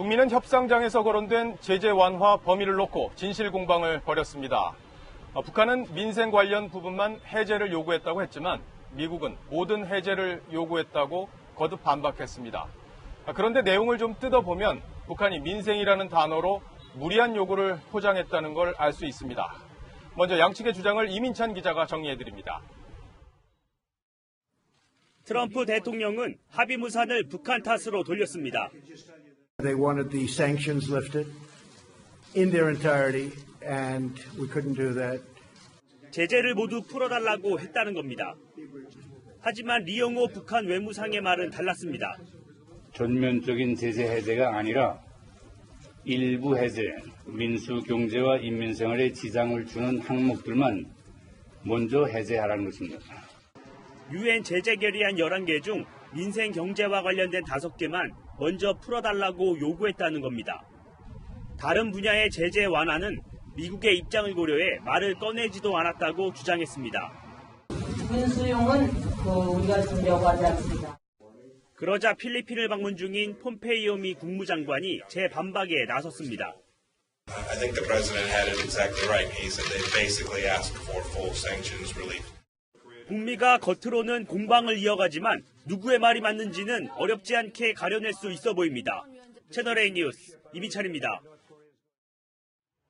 북미는 협상장에서 거론된 제재 완화 범위를 놓고 진실 공방을 벌였습니다. 어, 북한은 민생 관련 부분만 해제를 요구했다고 했지만 미국은 모든 해제를 요구했다고 거듭 반박했습니다. 아, 그런데 내용을 좀 뜯어보면 북한이 민생이라는 단어로 무리한 요구를 포장했다는 걸 알 수 있습니다. 먼저 양측의 주장을 이민찬 기자가 정리해드립니다. 트럼프 대통령은 합의 무산을 북한 탓으로 돌렸습니다. They wanted the sanctions lifted in their entirety, and we couldn't do that. 제재를 모두 풀어달라고 했다는 겁니다. 하지만 리영호 북한 외무상의 말은 달랐습니다. 전면적인 제재 해제가 아니라 일부 해제, 민수 경제와 인민 생활에 지장을 주는 항목들만 먼저 해제하라는 것입니다. 유엔 제재 결의안 11개 중 민생 경제와 관련된 5개만 먼저 풀어달라고 요구했다는 겁니다. 다른 분야의 제재 완화는 미국의 입장을 고려해 말을 꺼내지도 않았다고 주장했습니다. 민수용은 그 우리가 주려고 하지 않습니다. 그러자 필리핀을 방문 중인 폼페이오 미 국무장관이 재반박에 나섰습니다. I think the president had it exactly right. He said they basically asked for full sanctions relief. 북미가 겉으로는 공방을 이어가지만 누구의 말이 맞는지는 어렵지 않게 가려낼 수 있어 보입니다. 채널A 뉴스 이비찬입니다.